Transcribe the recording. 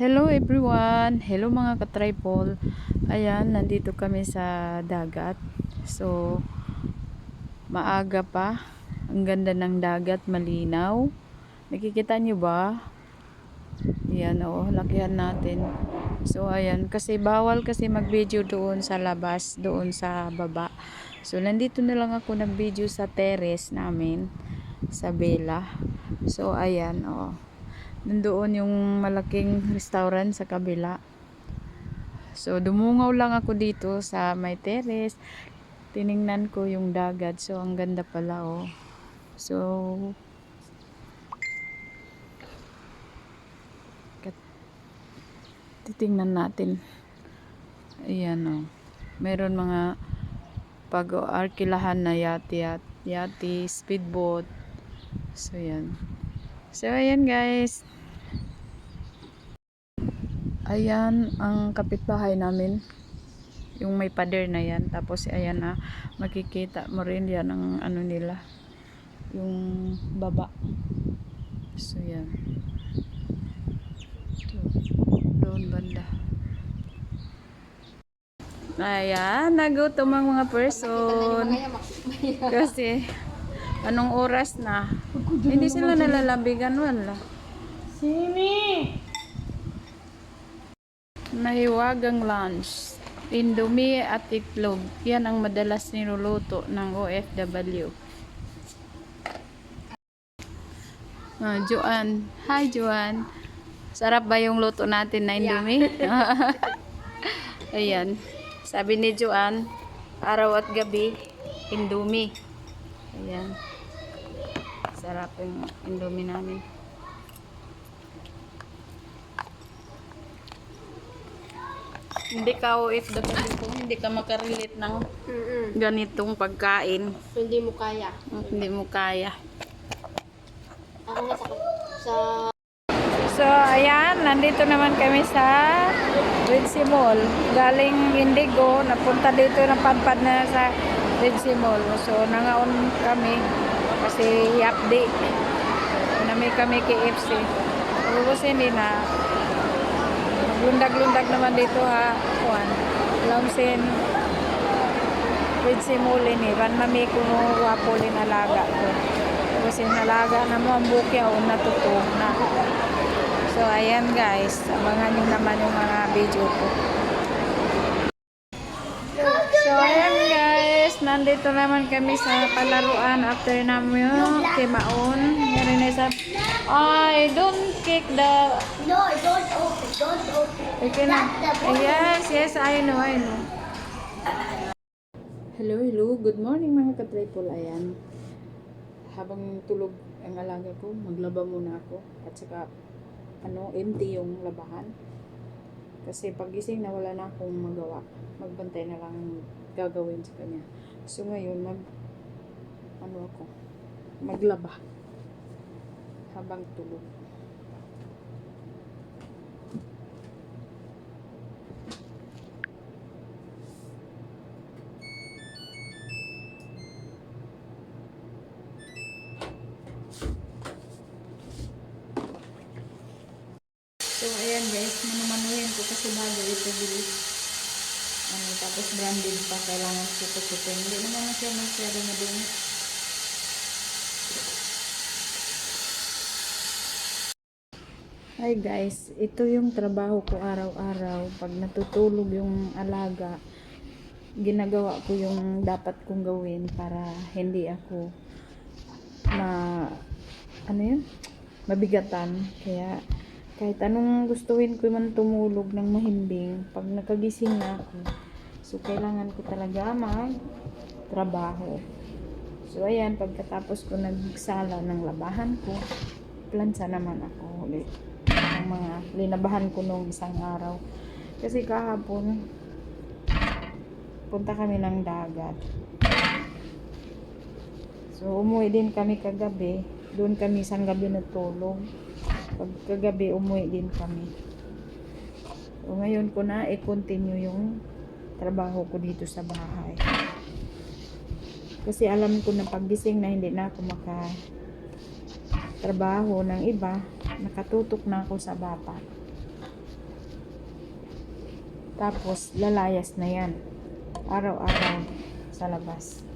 Hello everyone! Hello mga ka-tripol. Ayan, nandito kami sa dagat. So, maaga pa. Ang ganda ng dagat, malinaw. Nakikita nyo ba? Yan o, lakihan natin. So, ayan. Kasi bawal kasi mag-video doon sa labas, doon sa baba. So, nandito na lang ako nag-video sa terrace namin, sa Bella. So, ayan o. Nandoon yung malaking restaurant sa kabila. So, dumungaw lang ako dito sa may terrace. Tiningnan ko yung dagat. So, ang ganda pala, oh. So, titingnan natin. Ayan, oh. Meron mga pag-arkilahan na yati, yati, yati, speedboat. So, yan. So, ayan guys. Ayan ang kapitbahay namin. Yung may pader na yan. Tapos, ayan na. makikita mo rin yan ang ano nila. Yung baba. So, yan. Ito. Doon banda. Ayan, nagutom ang mga person. Kasi, anong oras na? Hindi sila nalalabigan, wala. Simi! Nahiwagang lunch. Indomie at itlog. Yan ang madalas niluluto ng OFW. Ah, Joan. Hi, Joan. Sarap ba yung luto natin na Indomie? Ayan. Sabi ni Joan, araw at gabi, Indomie. Ayan. Sarap yung Indomie namin. Hindi ka OFW kung hindi ka makarelate ng ganitong pagkain. Hindi mo kaya. Hindi mo kaya. Ako nga sa... sa So, ayan, nandito naman kami sa Ritzy Mall. Galing Indigo, napunta dito, napadpad na sa Ritzy Mall. So, nangaon kami kasi i-update. Nami kami KFC. Tapos hindi na. Lundag-lundag naman dito ha. Kuan. Lamsin. Ritzy Mall ini. Ran mami kuno wapo lin alaga ko. Kasi nalaga na mo ang bukya o natutog na. So, ayan guys. Abangan nyo naman yung mga video ko. So, ayan guys. Nandito naman kami sa palaruan after namin yung kimaon. Meron na sa... Ay, don't kick the... No, don't open. Don't open. Okay na. Yes, yes. I know, I know. Hello, hello. Good morning mga ka-triple. Ayan. Habang tulog ang alaga ko, maglaba muna ako. At saka, ano, empty yung labahan. Kasi pagising na wala na akong magawa. Magbantay na lang ang gagawin sa kanya. So ngayon, mag, ano ako, maglaba. Habang tulog. So, ayan guys, manumanuhin ko kasi bago ito bili. Ano, tapos branded pa, kailangan suko-suko. Hindi naman siya masyado madumi. Hi guys, ito yung trabaho ko araw-araw. Pag natutulog yung alaga, ginagawa ko yung dapat kong gawin para hindi ako ma ano yun mabigatan kaya kahit anong gustuhin ko man tumulog ng mahimbing pag nakagising na ako so kailangan ko talaga mag trabaho so ayan pagkatapos ko nagsala ng labahan ko plansa naman ako ulit ng mga linabahan ko nung isang araw kasi kahapon punta kami ng dagat So, umuwi din kami kagabi. Doon kami isang gabi natulog. Pag kagabi, umuwi din kami. So, ngayon ko na i-continue yung trabaho ko dito sa bahay. Kasi alam ko na paggising na hindi na ako maka trabaho ng iba, nakatutok na ako sa bata. Tapos, lalayas na yan. Araw-araw sa labas.